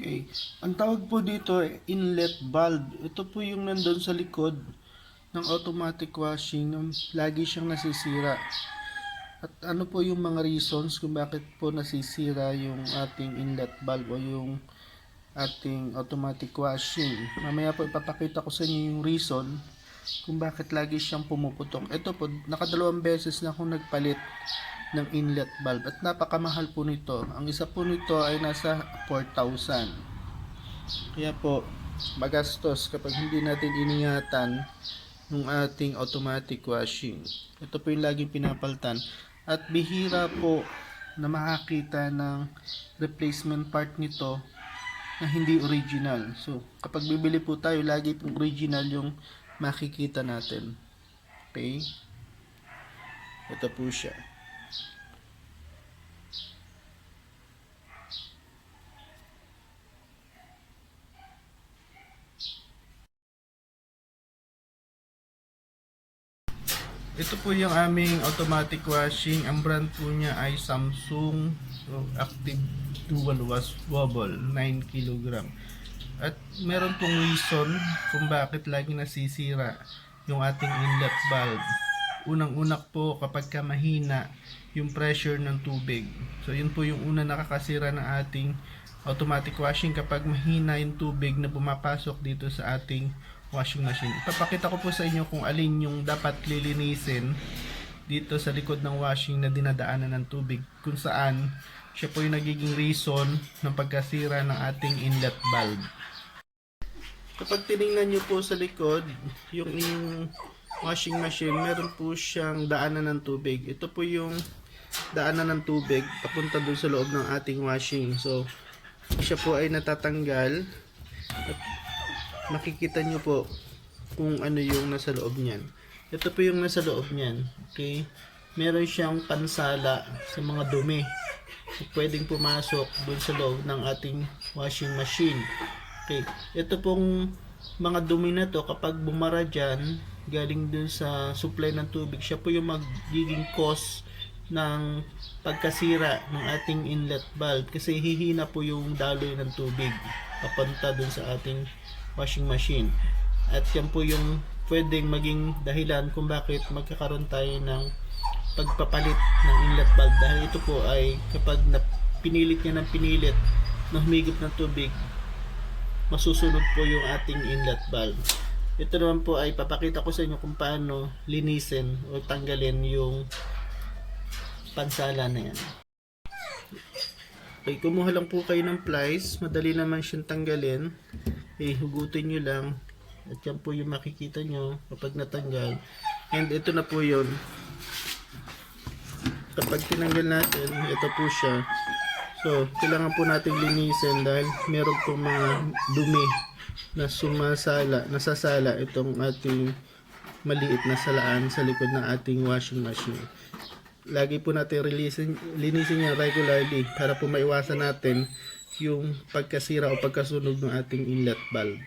Okay. Ang tawag po dito inlet valve. Ito po yung nandun sa likod ng automatic washing. Lagi siyang nasisira. At ano po yung mga reasons kung bakit po nasisira yung ating inlet valve o yung ating automatic washing. Mamaya po ipapakita ko sa inyo yung reason kung bakit lagi siyang pumuputok. Ito po, nakadalawang beses na akong nagpalit ng inlet valve at napakamahal po nito. Ang isa po nito ay nasa 4,000. Kaya po, magastos kapag hindi natin iningatan ng ating automatic washing. Ito po yung laging pinapaltan. At bihira po na makakita ng replacement part nito na hindi original. So, kapag bibili po tayo, lagi pong original yung makikita natin. Okay? Ito po siya. Ito po yung aming automatic washing. Ang brand po niya ay Samsung Active Dual Wash Wobble 9 kg. At meron pong reason kung bakit lagi nasisira yung ating inlet valve. Unang-unak po kapag ka mahina yung pressure ng tubig. So yun po yung una nakakasira ng ating automatic washing kapag mahina yung tubig na pumapasok dito sa ating washing machine. Ipapakita ko po sa inyo kung alin yung dapat lilinisin dito sa likod ng washing na dinadaanan ng tubig kung saan siya po yung nagiging reason ng pagkasira ng ating inlet valve. Kapag tiningnan nyo po sa likod, yung inyong washing machine, meron po siyang daanan ng tubig. Ito po yung daanan ng tubig papunta doon sa loob ng ating washing. So, siya po ay natatanggal at makikita nyo po kung ano yung nasa loob niyan. Ito po yung nasa loob niyan. Okay? Meron siyang pansala sa mga dumi na pwedeng pumasok doon sa loob ng ating washing machine. Okay. Ito pong mga dumi na to kapag bumara dyan, galing dun sa supply ng tubig, siya po yung magiging cause ng pagkasira ng ating inlet valve kasi hihina po yung daloy ng tubig papunta dun sa ating washing machine. At yan po yung pwedeng maging dahilan kung bakit magkakaroon tayo ng pagpapalit ng inlet valve dahil ito po ay kapag na pinilit niya ng pinilit na humigop ng tubig masusunod po yung ating inlet valve. Ito naman po ay papakita ko sa inyo kung paano linisin o tanggalin yung pansala na yan. Okay, kumuha lang po kayo ng plies. Madali naman siyang tanggalin. Okay, hugutin nyo lang. At yan po yung makikita nyo kapag natanggal. And ito na po yun. Kapag tinanggal natin, ito po siya. So, kailangan po natin linisin dahil meron pong mga dumi na sumasala, nasasala itong ating maliit na salaan sa likod ng ating washing machine. Lagi po natin releasin, linisin yan regularly para po maiwasan natin yung pagkasira o pagkasunog ng ating inlet valve.